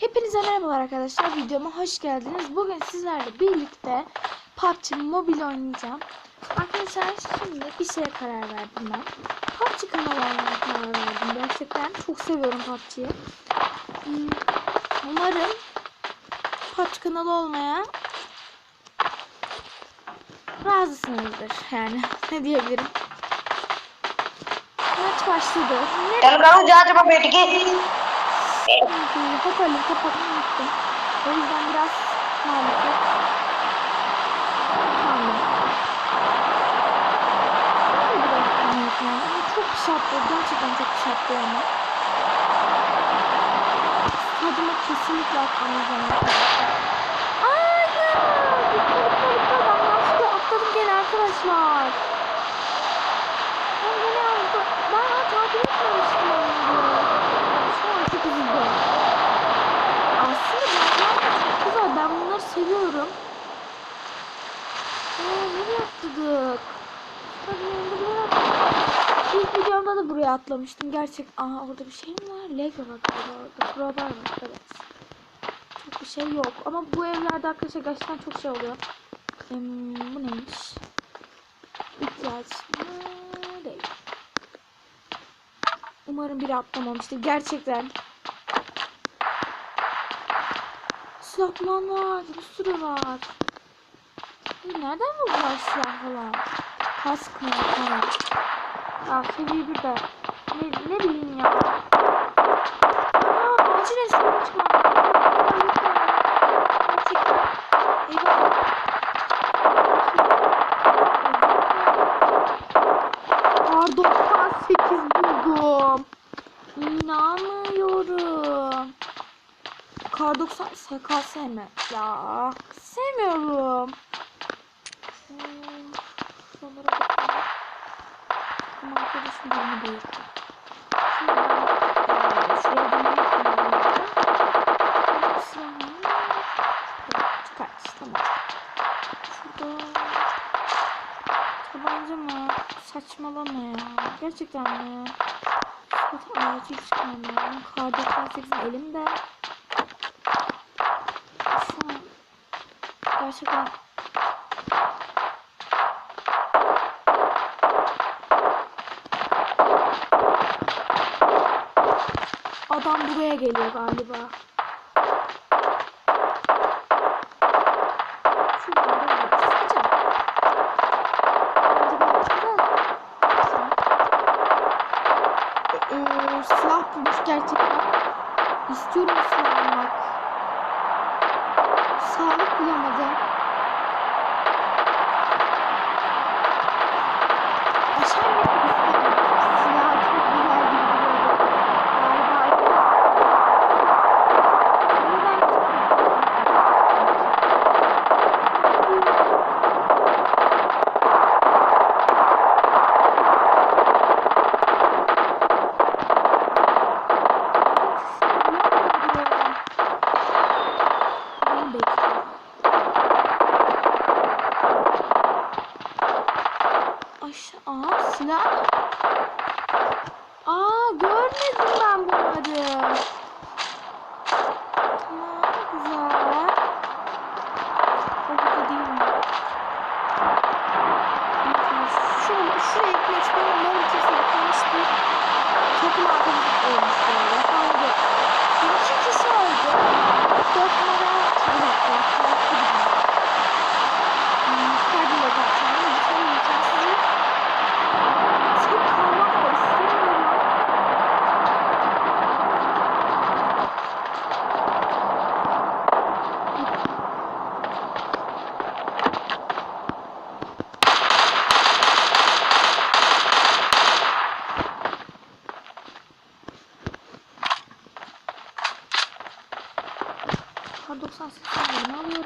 Hepinize merhabalar arkadaşlar. Videoma hoş geldiniz. Bugün sizlerle birlikte PUBG Mobile oynayacağım. Arkadaşlar şimdi bir şeye karar verdim ben. PUBG kanalı olmaya karar verdim. Gerçekten çok seviyorum PUBG'yi. Hmm, Umarım PUBG kanalı olmaya razısınızdır. Yani ne diyebilirim. Maç başladı. Ne Telegram जा hoparlörü kapatmayı unuttum. O yüzden biraz maalesef ama çok şartlıyor. Gerçekten çok şartlıyor ama. Stadyuma kesinlikle dikkat. Ben yanlışlıkla atladım gene arkadaşlar. Ben gene yanlışlıkla... Ben daha takip etmemiştim onları. Şu an çok üzüldüm. Aslında bunlar çok güzel. Ben bunları seviyorum. Aa, nereye atladık? Tabii yanında buraya atladık. İlk videomda da buraya atlamıştım. Gerçek. Aa orada bir şey mi var? Lego var orada. Crowbar var. Evet. Çok bir şey yok. Ama bu evlerde arkadaşlar gerçekten çok şey oluyor. Hmm, bu neymiş? İhtiyaç mı? Değil. Umarım biri atlamamıştır. Gerçekten. Silah falan var. Bir sürü var. Nereden buldular silah falan? Kask mı? Tamam. Ya seviye bir de. Ne, ne bileyim ya. Aa acil. Gerçekten. Eyvah. Kar 98 buldum. İnanmıyorum. Kar 90 SK sevme. Ya sevmiyorum. Hmm, Şuralara bakalım. Ama arkadaşım beni değil. Şimdi ben eee, şuraya dönmek istiyorum. Çıkart. Tamam. Şurada Tabanca mı? Saçmalama ya. Gerçekten mi? Zaten acil çıkmam lazım. Kar 98 elimde. Şu an gerçekten buraya geliyor galiba. Ee, silah bulmuş gerçekten. İstiyorum silah almak. Sağlık bulamadım. Aşağı gitmek istedim. Silah çok güzel gibi duruyordu. Galiba Ben bekliyorum. Aşağı, aa silah. Aa görmedim ben bunları. Tamam güzel. Orada değil mi? Bakın şöyle şuraya gitmek istiyorum. Ben ikisi yapılmış bir takım arkadaşlık olmuş böyle. Hangi? Bir iki kişi oldu. Dört numara bir dakika. Farklı bir numara. Hmm, Ferdi de zaten. Lütfen lütfen sizi tek kalmak da istemiyorum. Kar 98 yerine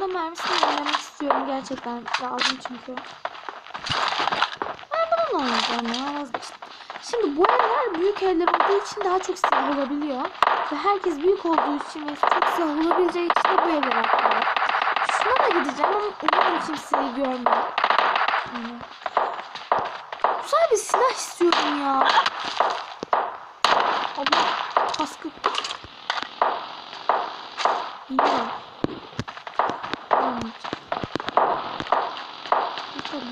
Şunda mermisini yenilemek istiyorum gerçekten. Lazım çünkü. Ben bununla oynayacağım ya. Şimdi bu evler büyük evler olduğu için daha çok silah olabiliyor. Ve herkes büyük olduğu için ve çok silah olabileceği için de bu evlere atlıyor. Şuna da gideceğim ama umarım kimseyi görmem. Güzel bir silah istiyorum ya. Allah kaskı. İyi var. Olmayacak. Bakalım.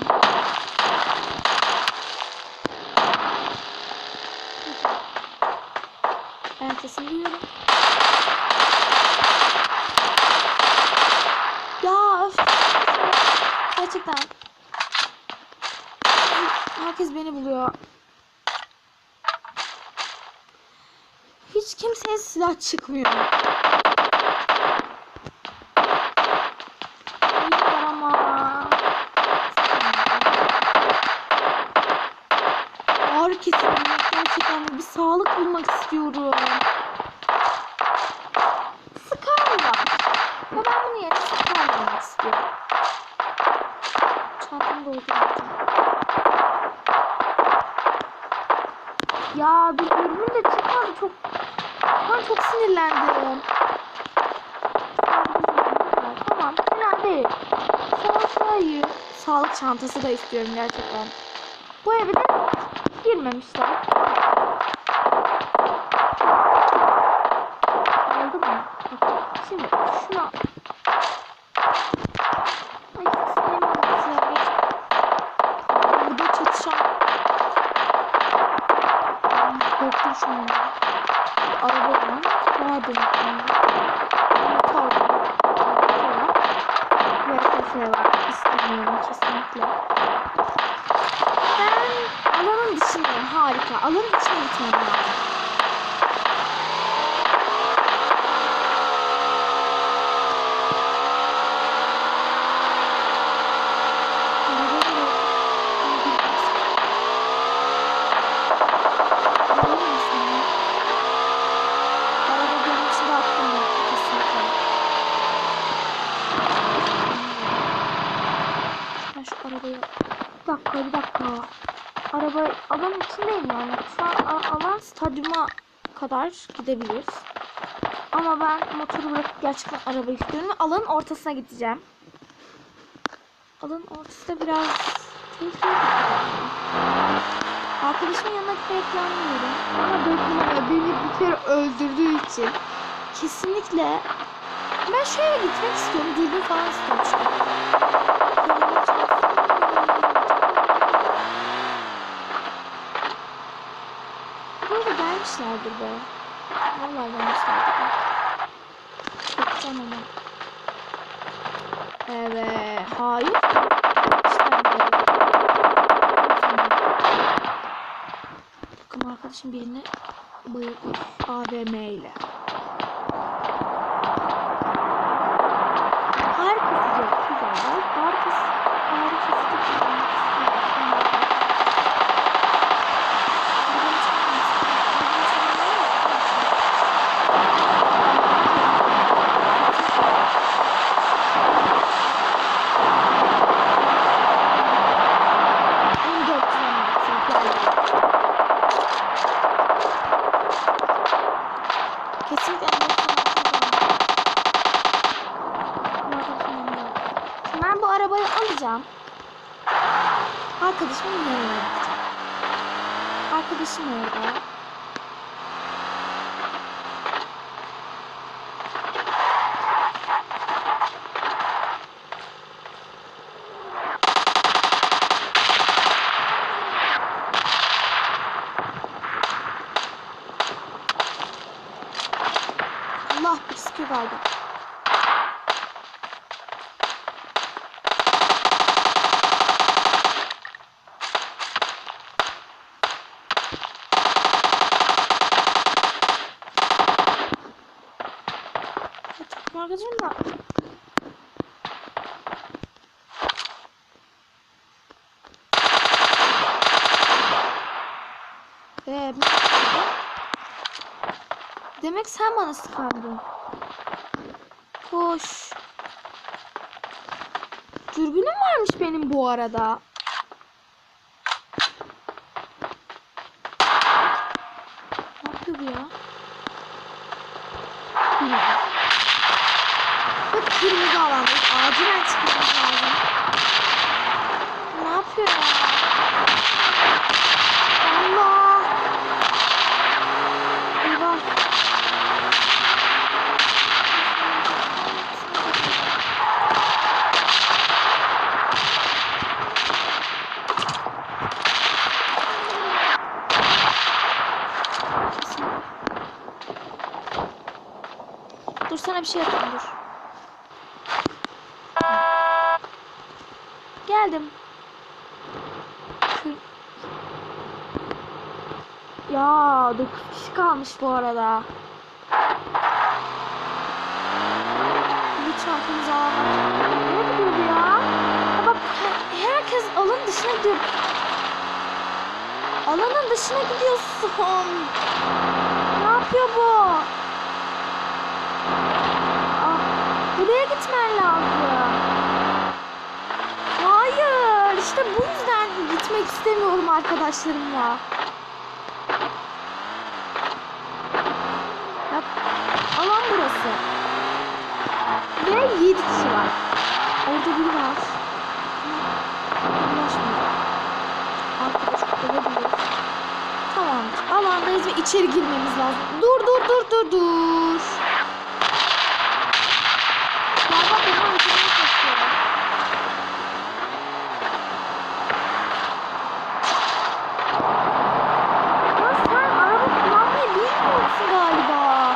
Ben sesini duyuyorum. Ya öf. Gerçekten. Herkes beni buluyor. Hiç kimseye silah çıkmıyor. Hayır ama. Ağrı kesiyorum. Gerçekten bir sağlık bulmak istiyorum. Scar var. Ve ben bunu yerine Scar bulmak istiyorum. Çantamı dolduracağım. Ya bir ürün de çıkmadı çok. Ben çok sinirlendim. Tamam, fena değil. İyi. Sağlık çantası da istiyorum gerçekten. Bu eve de girmemişler. Aldı mı? Bak, Şimdi şuna... Ay sevmiyorum ya. Burada çatışan... Ay, Korktum şu anda. Bir araba var. Kesinlikle. Ben alanın dışındayım. Harika. Alanın içine gitmem lazım. Araba benim için de hakkım yok. Kesinlikle. Ben şu arabayı... Bir dakika, bir dakika. Araba alanın içindeyim yani. Şu an alan stadyuma kadar gidebilir. Ama ben motoru bırakıp gerçekten araba istiyorum alanın ortasına gideceğim. Alanın ortası da biraz tehlikeli. Arkadaşımın yanına gitmeyi planlıyorum. Ama dört numara beni bir kere öldürdüğü için kesinlikle ben şöyle gitmek istiyorum. Dürbün falan istiyorum gelmişlerdir be. Vallahi gelmişlerdir. Bakacağım ama. Evet. Hayır. Takım arkadaşım birini bayıltmış. AVM ile. Harika sıcak. Güzel. Harika Harika sıcak. En dört kilometre Kesinlikle en dört kilometre Şimdi ben bu arabayı alacağım. Arkadaşımın yanına gideceğim. Arkadaşım orada. Allah bir sıkıyor galiba. Şu arkadaşım da Ee, Demek sen bana sıkardın. Koş. Dürbünüm varmış benim bu arada. Ne yapıyor ya? Bilmiyorum. Bak kırmızı alanda. Acilen çıkmamız lazım. Ne yapıyor ya? Allah! Eyvah! Dur sana bir şey yapayım dur. Geldim. Şu- Ya 9 kişi kalmış bu arada. Lütfen kırmızı alan. Ne diyor ya? Ya bak he- herkes alanın dışına gidiyor. Alanın dışına gidiyorsun. Ne yapıyor bu? Ah, buraya gitmen lazım. Hayır, işte bu yüzden gitmek istemiyorum arkadaşlarımla. Bak, alan burası. Ve 7 kişi var. Orada biri var. Ulaşmıyor. Arkadaş. Tamam. Alandayız ve içeri girmemiz lazım. Dur dur dur dur dur. Galiba beni öldürmeye çalışıyor. Ya sen araba kullanmayı bilmiyorsun galiba.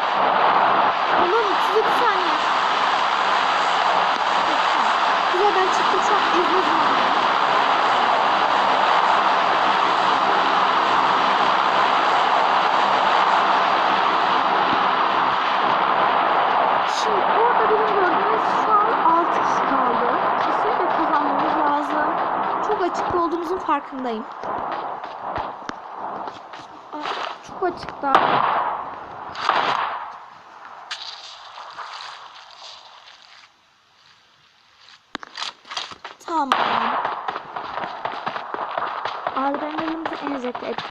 Ulan 32 saniye. Güzel ben çıktım şu an ezmedim. Şimdi burada benim gördüğünüz şu an 6 kişi kaldı. Kesinlikle kazanmamız lazım. Çok açık olduğumuzun farkındayım. Aa, Çok açıkta. Tamam. Adrenalimizi enjekte ettik.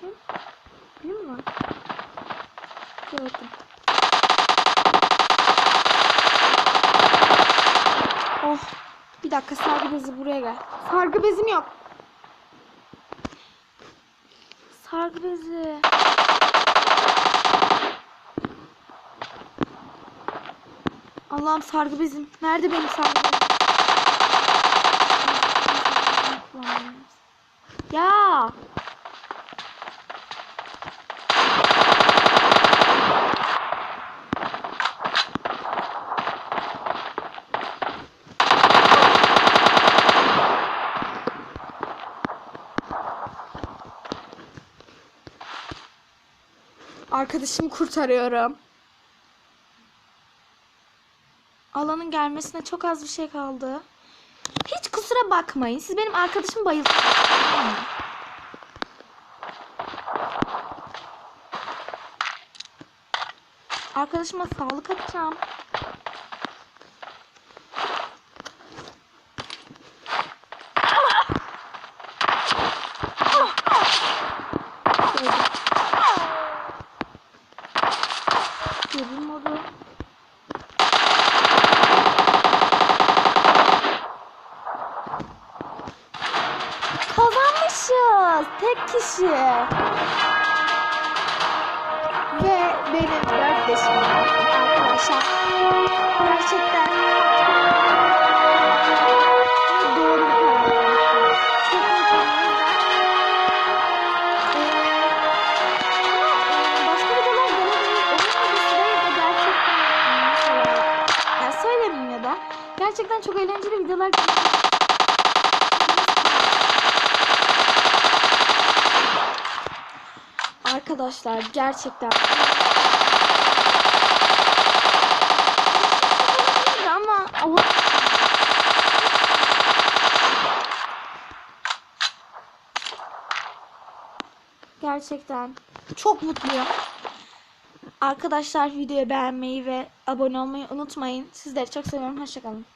Kim? Biri mi var? Gördüm. Oh. Bir dakika sargı bezi buraya gel. Sargı bezim yok. Sargı bezi. Allah'ım sargı bezim. Nerede benim sargı bezim? Ya. Arkadaşımı kurtarıyorum. Alanın gelmesine çok az bir şey kaldı. Hiç kusura bakmayın. Siz benim arkadaşımı bayılttınız. Arkadaşıma sağlık atacağım. Kazanmışız. Tek kişi. Ve benim dört yaşım var arkadaşlar. Gerçekten doğru bir karar. Çok e, başka öncesinde de gerçekten yani söylemeyeyim gerçekten çok eğlenceli videolar Arkadaşlar gerçekten. Ama Gerçekten çok mutluyum. Arkadaşlar videoyu beğenmeyi ve abone olmayı unutmayın. Sizleri çok seviyorum. Hoşçakalın.